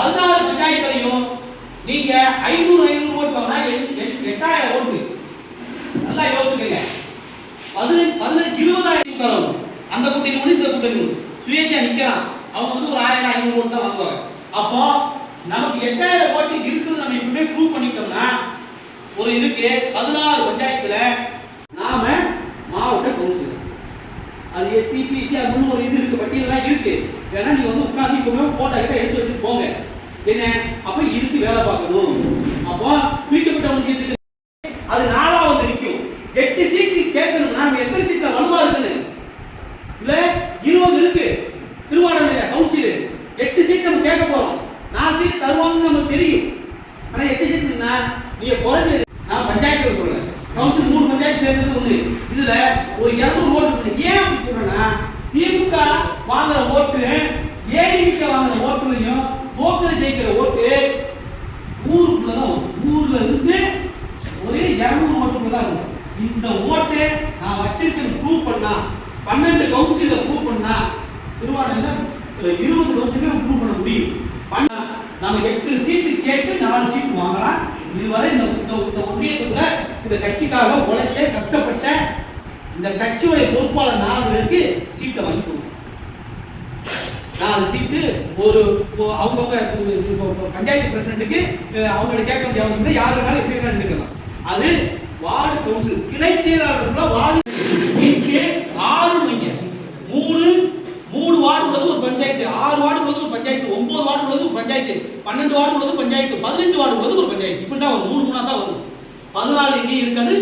பதினாறு பஞ்சாயத்துலையும் நீங்க ஐநூறு ஐநூறு ஓட்டோம்னா எட்டாயிரம் ஓட்டு. நல்லா யோசிச்சுக்கங்க. பதினஞ்சு பதினஞ்சு இருபதாயிரம் தரணும் அந்த கூட்டணி ஒண்ணு இந்த கூட்டணி ஒண்ணு சுயேட்சா நிக்கலாம் அவங்க வந்து ஒரு ஆயிரம் ஐநூறு ஓட்டு தான் வாங்குவாங்க. அப்போ நமக்கு எட்டாயிரம் ஓட்டு இருக்குது நம்ம எப்பவுமே ப்ரூவ் பண்ணிட்டோம்னா ஒரு இதுக்கு பதினாறு பஞ்சாயத்துல நாம மாவட்ட கவுன்சிலர் அது எஸ்சிபிசி அப்படின்னு ஒரு இது இருக்கு பட்டியலாம் இருக்கு. வேணா நீங்க வந்து உட்காந்து இப்பவே போட்டோ கிட்ட எடுத்து வச்சு போங்க. என்ன? அப்ப இதுக்கு வேலை பார்க்கணும். அப்போ வீட்டுப்பட்டவங்களுக்கு எதுக்கு? அது நாலாவது நிற்கும் எட்டு சீட்டு கேட்கணும்னா நம்ம எத்தனை சீட்ல வலுவா இருக்குன்னு இல்ல இருபது இருக்கு. திருவாடனை கவுன்சில் எட்டு சீட் நம்ம கேட்க போறோம். நாலு சீட் தருவாங்கன்னு நமக்கு தெரியும். ஆனா எட்டு சீட்னா நீங்க குறைஞ்சது நான் பஞ்சாயத்து சொல்றேன். கவுன்சில் மூணு பஞ்சாயத்து சேர்ந்தது ஒண்ணு. இதுல ஒரு இருநூறு ஓட்டு ஏன் அப்படி சொல்றேன்னா திமுக வாங்குற ஓட்டு ஏடிமிக்க வாங்குற ஓட்டுலையும் தோக்கரை ஜெயிக்கிற ஓட்டு ஊருக்குள்ள தான் ஊர்ல இருந்து ஒரே இரநூறு ஓட்டுக்குள்ள தான் இருக்கும். இந்த ஓட்டு நான் வச்சிருக்கேன் ப்ரூவ் பண்ணா பன்னெண்டு கவுன்சில ப்ரூவ் பண்ணா திருவாடல இருபது கவுன்சிலே ப்ரூவ் பண்ண முடியும். பண்ணா நம்ம எட்டு சீட்டு கேட்டு நாலு சீட்டு வாங்கலாம். இதுவரை இந்த இந்த இந்த ஒன்றியத்துக்குள்ள இந்த கட்சிக்காக உழைச்ச கஷ்டப்பட்ட இந்த கட்சியுடைய பொறுப்பாளர் நாலு பேருக்கு சீட்டை வாங்கி கொடுக்கும் நாலு சீட்டு ஒரு அவங்கவுங்க பஞ்சாயத்து பிரசிடண்ட்டுக்கு அவங்களை கேட்க வேண்டிய அவசியம் இல்லை. யார் வேணாலும் எப்படி வேணாலும் எடுக்கலாம் அது வார்டு கவுன்சில் கிளை செயலாளருக்குள்ள வார்டு இங்கே ஆறு வைங்க மூணு மூணு வார்டு உள்ளது ஒரு பஞ்சாயத்து. ஆறு வார்டு உள்ளது ஒரு பஞ்சாயத்து. ஒன்பது வார்டு உள்ளது ஒரு பஞ்சாயத்து. பன்னெண்டு வார்டு உள்ளது பஞ்சாயத்து. பதினஞ்சு வார்டு உள்ளது ஒரு பஞ்சாயத்து. இப்படி தான் வரும். மூணு மூணா தான் வரும். பதினாலு இங்கே இருக்காது.